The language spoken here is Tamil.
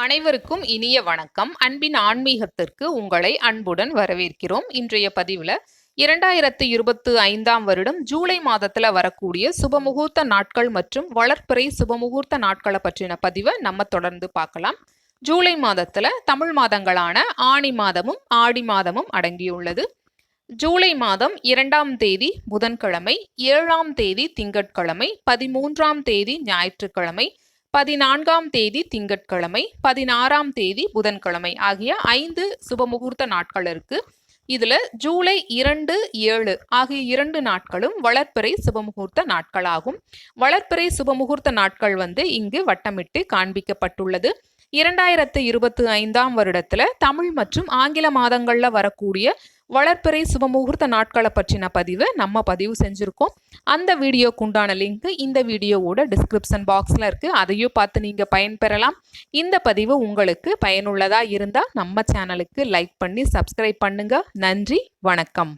அனைவருக்கும் இனிய வணக்கம். அன்பின் ஆன்மீகத்திற்கு உங்களை அன்புடன் வரவேற்கிறோம். இன்றைய பதிவில் இரண்டாயிரத்து இருபத்து ஐந்தாம் வருடம் ஜூலை மாதத்தில் வரக்கூடிய சுபமுகூர்த்த நாட்கள் மற்றும் வளர்ப்பிறை சுபமுகூர்த்த நாட்களை பற்றின பதிவை நம்ம தொடர்ந்து பார்க்கலாம். ஜூலை மாதத்தில் தமிழ் மாதங்களான ஆணி மாதமும் ஆடி மாதமும் அடங்கியுள்ளது. ஜூலை மாதம் இரண்டாம் தேதி புதன்கிழமை ஏழாம் தேதி திங்கட்கிழமை பதிமூன்றாம் தேதி ஞாயிற்றுக்கிழமை பதினான்காம் தேதி திங்கட்கிழமை பதினாறாம் தேதி புதன்கிழமை ஆகிய ஐந்து சுபமுகூர்த்த நாட்கள் இருக்கு. இதுல ஜூலை இரண்டு ஏழு ஆகிய இரண்டு நாட்களும் வளர்ப்பிறை சுபமுகூர்த்த நாட்களாகும். வளர்ப்பிறை சுபமுகூர்த்த நாட்கள் வந்து இங்கு வட்டமிட்டு காண்பிக்கப்பட்டுள்ளது. இரண்டாயிரத்து இருபத்தி ஐந்தாம் வருடத்துல தமிழ் மற்றும் ஆங்கில மாதங்கள்ல வரக்கூடிய வளர்ப்பிறை சுபமுகூர்த்த நாட்களை பற்றின பதிவை நம்ம பதிவு செஞ்சுருக்கோம். அந்த வீடியோக்கு உண்டான லிங்க் இந்த வீடியோவோட டிஸ்கிரிப்ஷன் பாக்ஸில் இருக்குது அதையும் பார்த்து நீங்கள் பயன்பெறலாம். இந்த பதிவு உங்களுக்கு பயனுள்ளதாக இருந்தால் நம்ம சேனலுக்கு லைக் பண்ணி சப்ஸ்கிரைப் பண்ணுங்கள் நன்றி வணக்கம்.